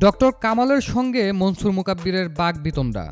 Doctor কামালের সঙ্গে মনসুর মুকাব্বিরের বাঘ বিতণ্ডা।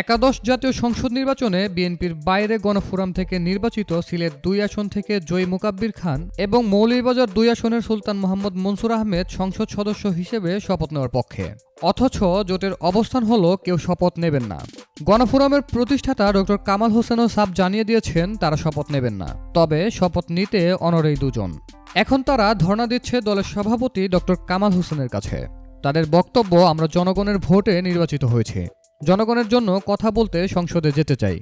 একাদশ জাতীয় সংসদ নির্বাচনে বিএনপির বাইরে গণফোরাম থেকে নির্বাচিত সিলেট দুই আসন থেকে জয়ী মুকাব্বির খান এবং মৌলভীবাজার দুই আসনের সুলতান মোহাম্মদ মনসুর আহমেদ সংসদ সদস্য হিসেবে শপথ নেওয়ার পক্ষে। অথচ জোটের অবস্থান হলো কেউ শপথ নেবেন না। গণফোরামের প্রতিষ্ঠাতা ডক্টর কামাল হোসেনও সাফ জানিয়ে দিয়েছেন, তারা শপথ নেবেন না। তবে শপথ নিতে অনরেই দুজন। এখন তারা ধর্ণা দিচ্ছে দলের সভাপতি ডক্টর কামাল হোসেনের কাছে। তাদের বক্তব্য আমরা জনগণের ভোটে নির্বাচিত হয়েছে। জনগণের জন্য কথা বলতে সংসদে যেতে চাই।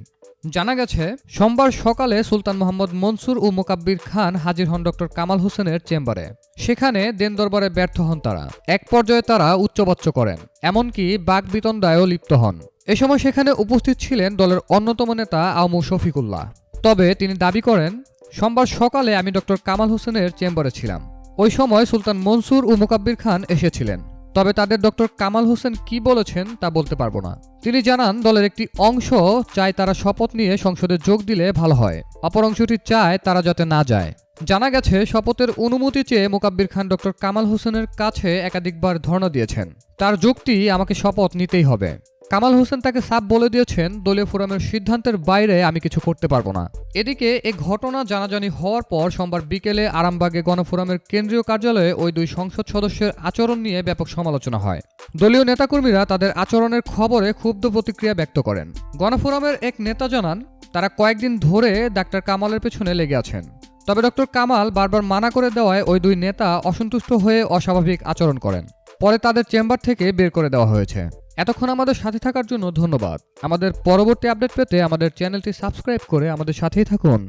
জানা গেছে, সোমবার সকালে সুলতান মোহাম্মদ মনসুর ও মোকাব্বির খান হাজির হন ডক্টর কামাল হোসেনের চেম্বারে। সেখানে দেন দরবারে ব্যর্থ হন তারা। এক পর্যায়ে তারা উচ্চবাচ্য করেন, এমনকি বাক বিতণ্ডায়ও লিপ্ত হন। এ সময় সেখানে উপস্থিত ছিলেন দলের অন্যতম নেতা আওমু শফিকুল্লাহ। তবে তিনি দাবি করেন, সোমবার সকালে আমি ডক্টর কামাল হোসেনের চেম্বারে ছিলাম। ওই সময় সুলতান মনসুর ও মোকাব্বির খান এসেছিলেন। তবে তাদের ডক্টর কামাল হোসেন কি বলেছেন তা বলতে পারব না। তিনি জানান, দলের একটি অংশ চায় তারা শপথ নিয়ে সংসদে যোগ দিলে ভালো হয়। অপর অংশটি চায় তারা যাতে না যায়। জানা গেছে, শপথের অনুমতি চেয়ে মোকাব্বির খান ডক্টর কামাল হোসেনের কাছে একাধিকবার ধর্ণা দিয়েছেন। তার যুক্তি, আমাকে শপথ নিতেই হবে। কামাল হোসেন তাকে সাপ বলে দিয়েছেন, দলীয় ফোরামের সিদ্ধান্তের বাইরে আমি কিছু করতে পারব না। এদিকে এ ঘটনা জানাজানি হওয়ার পর সোমবার বিকেলে আরামবাগে গণফোরামের কেন্দ্রীয় কার্যালয়ে ওই দুই সংসদ সদস্যের আচরণ নিয়ে ব্যাপক সমালোচনা হয়। দলীয় নেতাকর্মীরা তাদের আচরণের খবরে ক্ষুব্ধ প্রতিক্রিয়া ব্যক্ত করেন। গণফোরামের এক নেতা জানান, তারা কয়েকদিন ধরে ডাক্তার কামালের পেছনে লেগে আছেন। তবে ডক্টর কামাল বারবার মানা করে দেওয়ায় ওই দুই নেতা অসন্তুষ্ট হয়ে অস্বাভাবিক আচরণ করেন। পরে তাদের চেম্বার থেকে বের করে দেওয়া হয়েছে। এতক্ষণ আমাদের সাথে থাকার জন্য ধন্যবাদ। আমাদের পরবর্তী আপডেট পেতে আমাদের চ্যানেলটি সাবস্ক্রাইব করে আমাদের সাথেই থাকুন।